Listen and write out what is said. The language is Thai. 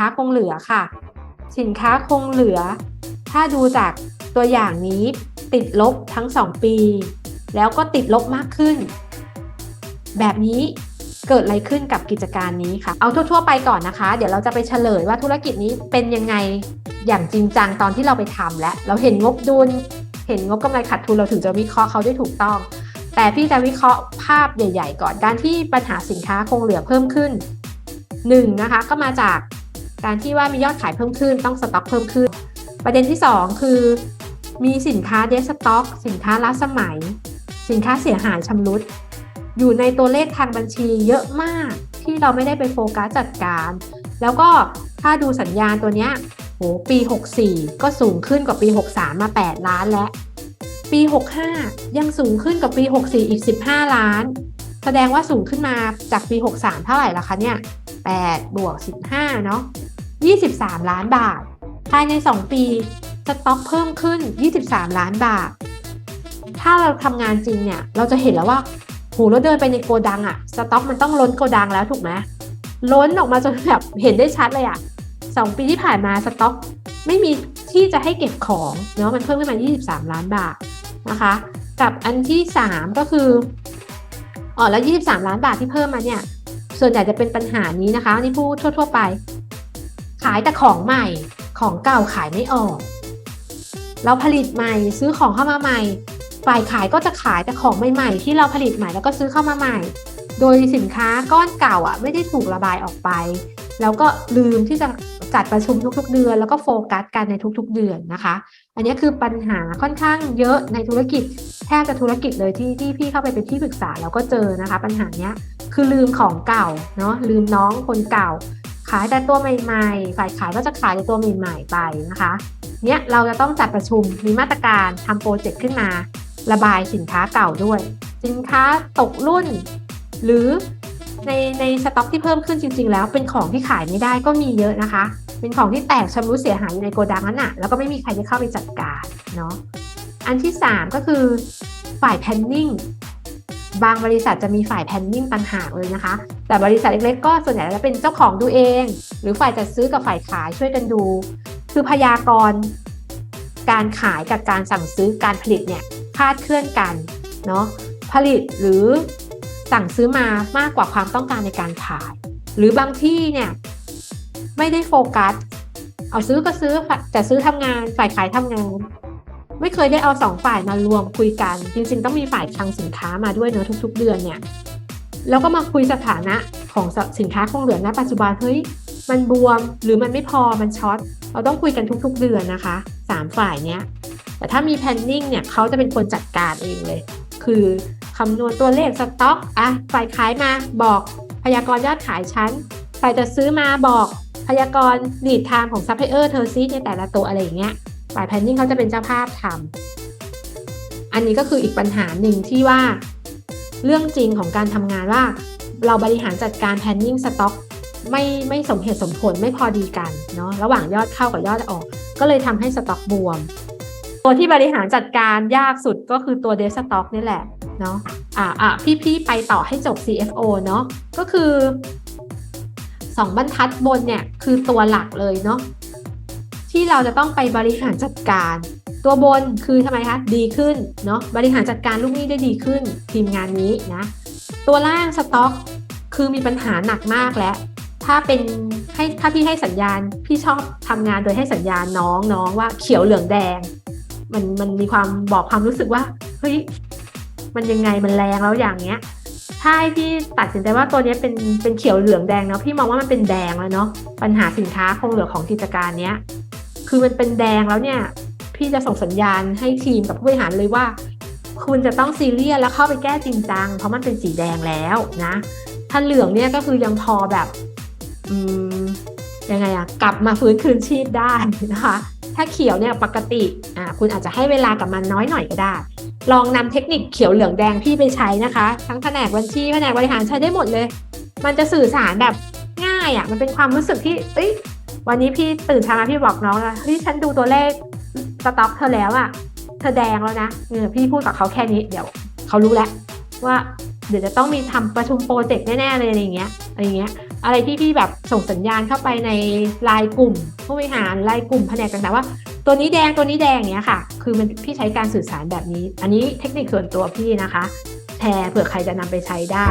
ค้าคงเหลือค่ะ สินค้าคงเหลือ ถ้าดูจากตัวอย่างนี้ติดลบทั้ง 2 ปี แล้วก็ติดลบมากขึ้น แบบนี้เกิดอะไรขึ้นกับกิจการนี้ค่ะ เอาทั่ว ๆ ไปก่อนนะคะ เดี๋ยวเราจะไปเฉลยว่าธุรกิจนี้เป็นยังไงอย่างจริงจังตอนที่เราไปทำแล้วเราเห็นงบดุล เห็นงบกำไรขาดทุนเราถึงจะวิเคราะห์เขาได้ถูกต้อง แต่พี่จะวิเคราะห์ภาพใหญ่ ๆ ก่อนการที่ปัญหาสินค้าคงเหลือเพิ่มขึ้น1นงนะคะก็มาจาก การที่ว่ามียอดขายเพิ่มขึ้นต้องสต็อกเพิ่มขึ้น ประเด็นที่ 2 คือ มีสินค้าเดสต็อก สินค้าล้าสมัย สินค้าเสียหายชำรุด อยู่ในตัวเลขทางบัญชีเยอะมากที่เราไม่ได้ไปโฟกัสจัดการ แล้วก็ถ้าดูสัญญาณตัวเนี้ยโหปี 64 ก็สูงขึ้นกว่าปี 63 มา 8 ล้านแล้วปี 65 ยังสูงขึ้นกับปี 64 อีก 15 ล้าน แสดงว่าสูงขึ้นมาจากปี 63 เท่าไหร่ละคะเนี่ย8บวก15 เนาะ 23 ล้านบาท ภายใน 2 ปี สต็อกเพิ่มขึ้น 23 ล้านบาท ถ้าเราทำงานจริงเนี่ย เราจะเห็นแล้วว่าโหเราเดินไปในโกดังอะสต็อกมันต้องล้นโกดังแล้วถูกไหมล้นออกมาจนแบบเห็นได้ชัดเลยอะสองปีที่ผ่านมาสต็อกไม่มีที่จะให้เก็บของเนาะมันเพิ่มขึ้นมา 23 ล้านบาทนะคะ กับอันที่ 3 ก็คืออ๋อแล้ว 23 ล้านบาทที่เพิ่มมาเนี่ยส่วนใหญ่จะเป็นปัญหานี้นะคะนี่พูดทั่ว ๆ ไปายแต่ของใหม่ ของเก่าขายไม่ออก เราผลิตใหม่ซื้อของเข้ามาใหม่ ฝ่ายขายก็จะขายแต่ของใหม่ๆที่เราผลิตใหม่แล้วก็ซื้อเข้ามาใหม่ โดยสินค้าก้อนเก่าอะไม่ได้ถูกระบายออกไป แล้วก็ลืมที่จะจัดประชุมทุกๆเดือน แล้วก็โฟกัสกันในทุกๆเดือนนะคะ อันนี้คือปัญหาค่อนข้างเยอะในธุรกิจแทบจะธุรกิจเลยที่ที่พี่เข้าไปเป็นที่ปรึกษาแล้วก็เจอนะคะ ปัญหาเนี้ยคือลืมของเก่าเนาะลืมน้องคนเก่า ขายแต่ตัวใหม่ ๆ ฝ่ายขายก็จะขายแต่ตัวใหม่ๆไปนะคะเนี้ยเราจะต้องจัดประชุมมีมาตรการทำโปรเจกต์ขึ้นมา ระบายสินค้าเก่าด้วย สินค้าตกรุ่น หรือในในสต็อกที่เพิ่มขึ้นจริง ๆ แล้วเป็นของที่ขายไม่ได้ก็มีเยอะนะคะ เป็นของที่แตกชำรุดเสียหายอยู่ในโกดังนั้นน่ะแล้วก็ไม่มีใครจะเข้าไปจัดการเนาะอันที่ 3 ก็คือฝ่ายแพนนิ่ง บางบริษัทจะมีฝ่ายแพนนิ่งต่างหากเลยนะคะ แต่บริษัทเล็กๆก็ส่วนใหญ่จะเป็นเจ้าของดูเอง หรือฝ่ายจัดซื้อกับฝ่ายขายช่วยกันดู คือพยากรณ์การขายกับการสั่งซื้อการผลิตเนี่ยคาดเคลื่อนกันเนาะผลิตหรือสั่งซื้อมามากกว่าความต้องการในการขาย หรือบางที่เนี่ยไม่ได้โฟกัส เอาซื้อก็ซื้อแต่ซื้อทำงานฝ่ายขายทำงาน ไม่เคยได้เอาสองฝ่ายมารวมคุยกัน จริงๆ ต้องมีฝ่ายคลังสินค้ามาด้วยเนอะทุก ๆ เดือนเนี่ยแล้วก็มาคุยสถานะของสินค้าคงเหลือณปัจจุบันเฮ้ยมันบวมหรือมันไม่พอมันช็อตเราต้องคุยกันทุก ๆ เดือนนะคะสามฝ่ายเนี้ยแต่ถ้ามีแพนนิ่งเนี่ยเขาจะเป็นคนจัดการเองเลย คือคำนวณตัวเลขสต็อกอะฝ่ายขายมาบอกพยากรยอดขายชั้นฝ่ายจะซื้อมาบอกพยากรณ์ลีดไทม์ของซัพพลายเออร์เธอซีในแต่ละตัวอะไรอย่างเงี้ย ฝ่ายแพนนิ่งเขาจะเป็นเจ้าภาพทำอันนี้ก็คืออีกปัญหาหนึ่งที่ว่า เรื่องจริงของการทำงานว่า เราบริหารจัดการแพนนิ่งสต็อกไม่ไม่สมเหตุสมผลไม่พอดีกันเนาะระหว่างยอดเข้ากับยอดออก ก็เลยทำให้สต็อกบวม ตัวที่บริหารจัดการยากสุดก็คือตัวเดสต็อกนี่แหละเนาะอ่าอ่าพี่ๆไปต่อให้จบ CFO เนาะก็คือสองบรรทัดบนเนี่ยคือตัวหลักเลยเนาะ ที่เราจะต้องไปบริหารจัดการ ตัวบนคือทำไมคะดีขึ้นเนาะบริหารจัดการลูกหนี้ได้ดีขึ้น ทีมงานนี้นะตัวล่างสต็อกคือมีปัญหาหนักมากแล้ว ถ้าเป็นให้ถ้าพี่ให้สัญญาณพี่ชอบทำงานโดยให้สัญญาณน้องน้องว่าเขียวเหลืองแดง มันมันมีความบอกความรู้สึกว่าเฮ้ยมันยังไงมันแรงแล้วอย่างเงี้ยถ้าให้พี่ตัดสินใจว่าตัวนี้เป็นเป็นเขียวเหลืองแดงเนาะพี่มองว่ามันเป็นแดงแล้วเนาะปัญหาสินค้าคงเหลือของกิจการเนี้ย คือมันเป็นแดงแล้วเนี่ย พี่จะส่งสัญญาณให้ทีมกับผู้บริหารเลยว่า คุณจะต้องซีเรียสแล้วเข้าไปแก้จริงจังเพราะมันเป็นสีแดงแล้วนะ ถ้าเหลืองเนี่ยก็คือยังพอแบบอืมยังไงอะกลับมาฟื้นคืนชีพได้นะคะถ้าเขียวเนี่ยปกติอ่าคุณอาจจะให้เวลากับมันน้อยหน่อยก็ได้ ลองนำเทคนิคเขียวเหลืองแดงพี่ไปใช้นะคะ ทั้งแผนกบัญชีแผนกบริหารใช้ได้หมดเลย มันจะสื่อสารแบบง่ายอะ่ะมันเป็นความรู้สึกที่เอ้ย วันนี้พี่ตื่นเช้ามาพี่บอกน้องว่าเฮ้ยฉันดูตัวเลขสต็อกเธอแล้วอะ่ะเธอแดงแล้วนะเออพี่พูดกับเขาแค่นี้เดี๋ยวเขารู้แล้วว่าเดี๋ยวจะต้องมีทำประชุมโปรเจกต์แน่ๆเลยอะไรอย่างเงี้ยอะไรเงี้ย อะไรที่พี่แบบส่งสัญญาณเข้าไปในไลน์กลุ่ม ผู้บริหารไลน์กลุ่มแผนกต่างๆว่า ตัวนี้แดงตัวนี้แดงเงี้ยค่ะ คือมันพี่ใช้การสื่อสารแบบนี้ อันนี้เทคนิคส่วนตัวพี่นะคะ แชร์เผื่อใครจะนำไปใช้ได้